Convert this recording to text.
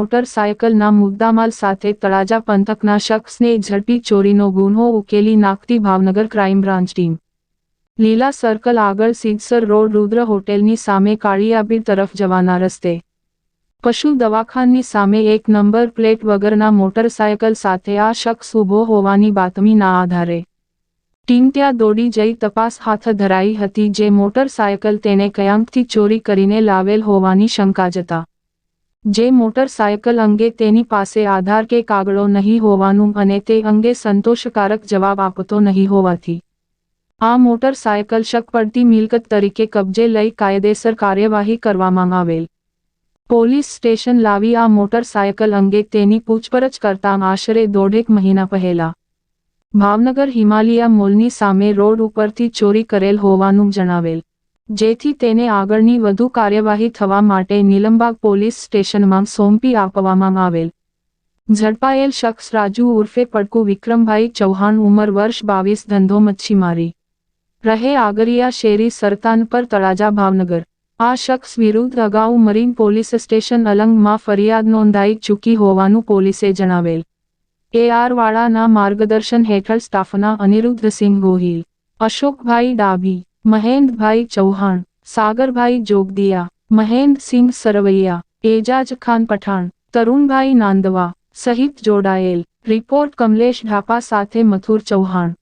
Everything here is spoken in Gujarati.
મોટરસાયકલના મુદ્દામાલ સાથે તળાજા પંથકના શખ્સને ઝડપી ચોરીનો ગુન્હો ઉકેલી નાખતી Bhavnagar crime branch team. Leela circle આગળ સિદ્સર રોડ રુદ્ર હોટેલની સામે કાળીયાબીર તરફ જવાના રસ્તે. પશુ દવાખાનની સામે એક નંબર પ્લેટ વગરના મોટરસાયકલ સાથે આ શખ્સ ઊભો હોવાની બાતમીના આધારે. ટીમ ત્યાં દોડી જઈ તપાસ હાથ ધરાઈ હતી જે મોટરસાયકલ તેને કયાંકથી ચોરી કરીને લાવેલ હોવાની શંકા જતા. જે મોટરસાયકલ અંગે તેની પાસે આધાર કે કાગળો નહીં હોવાનું અને તે અંગે સંતોષકારક જવાબ આપતો નહીં હોવાથી. આ મોટરસાયકલ શક પડતી મિલકત તરીકે કબજે લઈ કાયદેસર કાર્યવાહી કરવામાં આવેલ. પોલીસ સ્ટેશન લાવી આ મોટરસાયકલ અંગે તેની પૂછપરછ કરતા આશરે દોઢેક મહિના પહેલા. ભાવનગર હિમાલયા મોલની સામે રોડ ઉપરથી ચોરી કરેલ હોવાનું જણાવેલ. જેથી તેને આગળની વધુ કાર્યવાહી થવા માટે નીલમબાગ પોલીસ સ્ટેશનમાં સોંપી આપવામાં આવેલ. ઝડપાયેલ શખ્સ રાજુ ઉર્ફે પડકુ વિક્રમભાઈ ચૌહાણ ઉંમર વર્ષ બાવીસ, ધંધો મચ્છીમારી. રહે આગરિયા શેરી સરતાન પર તળાજા ભાવનગર. આ શખ્સ વિરુદ્ધ અગાઉ મરીન પોલીસ સ્ટેશન અલંગમાં ફરિયાદ નોંધાઈ ચૂકી હોવાનું પોલીસે જણાવેલ. એઆરવાળાના માર્ગદર્શન હેઠળ સ્ટાફના અનિરુદ્ધસિંહ ગોહિલ, અશોકભાઈ ડાભી મહેન્દ્રભાઈ ચૌહાણ સાગરભાઈ જોગદિયા મહેન્દ્રસિંહ સરવૈયા એજાજ ખાન પઠાણ તરુણભાઈ નાંદવા સહિત જોડાયેલ રિપોર્ટ કમલેશ ઢાપા સાથે મથુર ચૌહાણ